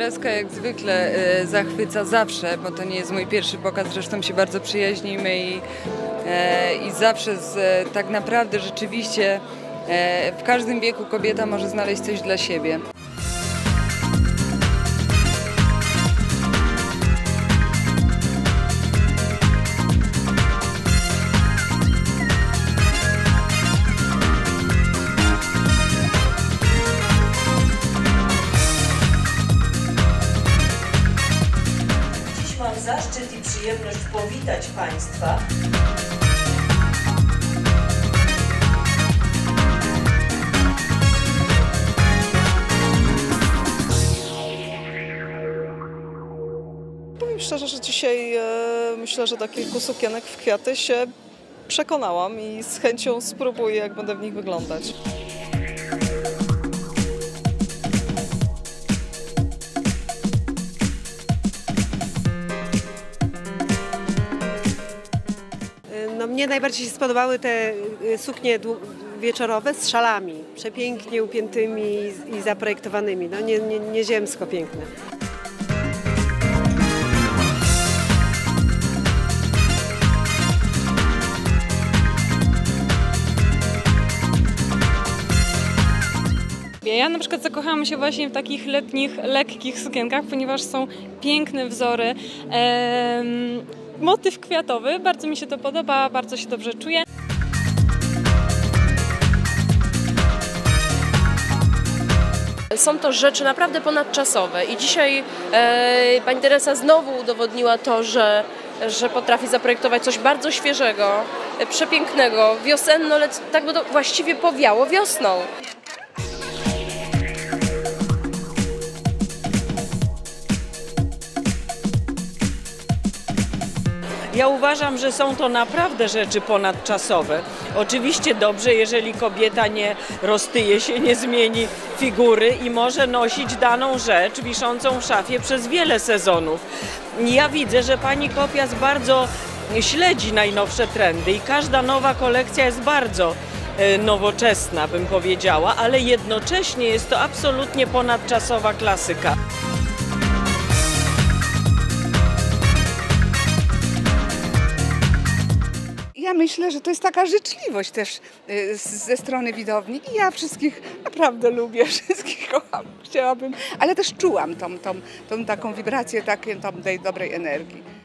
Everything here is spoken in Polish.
Kreska jak zwykle e, zachwyca zawsze, bo to nie jest mój pierwszy pokaz, zresztą się bardzo przyjaźnimy i, e, i zawsze z, e, tak naprawdę rzeczywiście e, w każdym wieku kobieta może znaleźć coś dla siebie. Zaszczyt i przyjemność powitać Państwa Powiem szczerze, że dzisiaj e, myślę, że do kilku sukienek w kwiaty się przekonałam i z chęcią spróbuję, jak będę w nich wyglądać. No mnie najbardziej się spodobały te y, suknie wieczorowe z szalami, przepięknie upiętymi i- zaprojektowanymi, no nie, nie, nieziemsko piękne. Ja na przykład zakochałam się właśnie w takich letnich, lekkich sukienkach, ponieważ są piękne wzory. Em, motyw kwiatowy, bardzo mi się to podoba, bardzo się dobrze czuję. Są to rzeczy naprawdę ponadczasowe i dzisiaj e, pani Teresa znowu udowodniła to, że, że potrafi zaprojektować coś bardzo świeżego, e, przepięknego, wiosenno, tak by to właściwie powiało wiosną. Ja uważam, że są to naprawdę rzeczy ponadczasowe. Oczywiście dobrze, jeżeli kobieta nie roztyje się, nie zmieni figury i może nosić daną rzecz wiszącą w szafie przez wiele sezonów. Ja widzę, że pani Kopias bardzo śledzi najnowsze trendy i każda nowa kolekcja jest bardzo e, nowoczesna, bym powiedziała, ale jednocześnie jest to absolutnie ponadczasowa klasyka. Ja myślę, że to jest taka życzliwość też y, ze strony widowni i ja wszystkich naprawdę lubię, wszystkich kocham, chciałabym, ale też czułam tą, tą, tą taką wibrację takiej, tej dobrej energii.